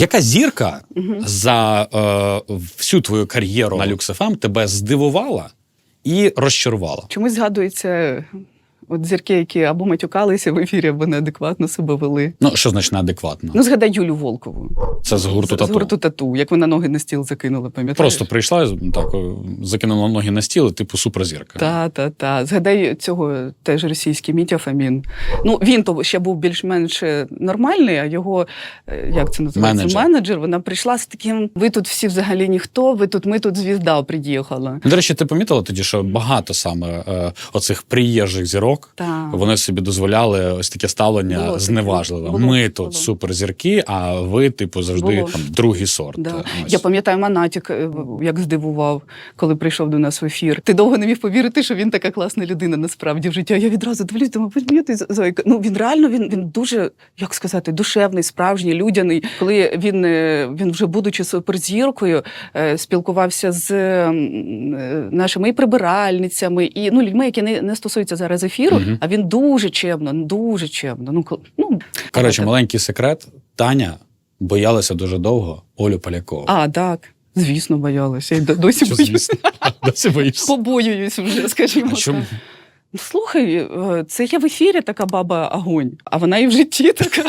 Яка зірка за е, всю твою кар'єру на Люксефам тебе здивувала і розчарувала? Чомусь згадується от зірки, які або матюкалися в ефірі, або неадекватно себе вели. Ну, що значить неадекватно? Ну, згадай Юлю Волкову. Це з гурту З тату. гурту тату, як вона ноги на стіл закинула, пам'ятаєш? Просто прийшла так, закинула ноги на стіл, і, типу суперзірка. Та, та, та. Згадай цього теж російський Мітя Фомін. Ну, він то ще був більш-менш е, нормальний, а його, е, як це називається, Менеджер. менеджер. Вона прийшла з таким: ви тут всі взагалі ніхто, ви тут, ми тут звізда приїхала. До речі, ти помітила тоді, що багато саме е, оцих приїжджих зірок Та. вони собі дозволяли ось таке ставлення Було зневажливе. Було, Ми тут було. суперзірки, а ви, типу, завжди Було. там другий сорт. Да. Я пам'ятаю Манатік, е, як здивував, коли прийшов до нас в ефір. Ти довго не міг повірити, що він така класна людина насправді в житті. Я відразу дивлюсь, думаю, «Боже, ти зайка. Ну він реально він, він дуже, як сказати, душевний, справжній, людяний. Коли він, е, він вже будучи суперзіркою, е, спілкувався з нашими і прибиральницями, і ну, людьми, які не, не стосуються зараз ефіру, Мгм. а він дуже чемно, дуже чемно. Ну, ну, Коротше, маленький секрет. Таня боялася дуже довго Олю Полякову. А, так. Звісно, боялася. І досі Що, звісно, досі. Побоююсь вже, скажімо. А чому? так. Слухай, е, це я в ефірі така баба огонь, а вона і в житті така.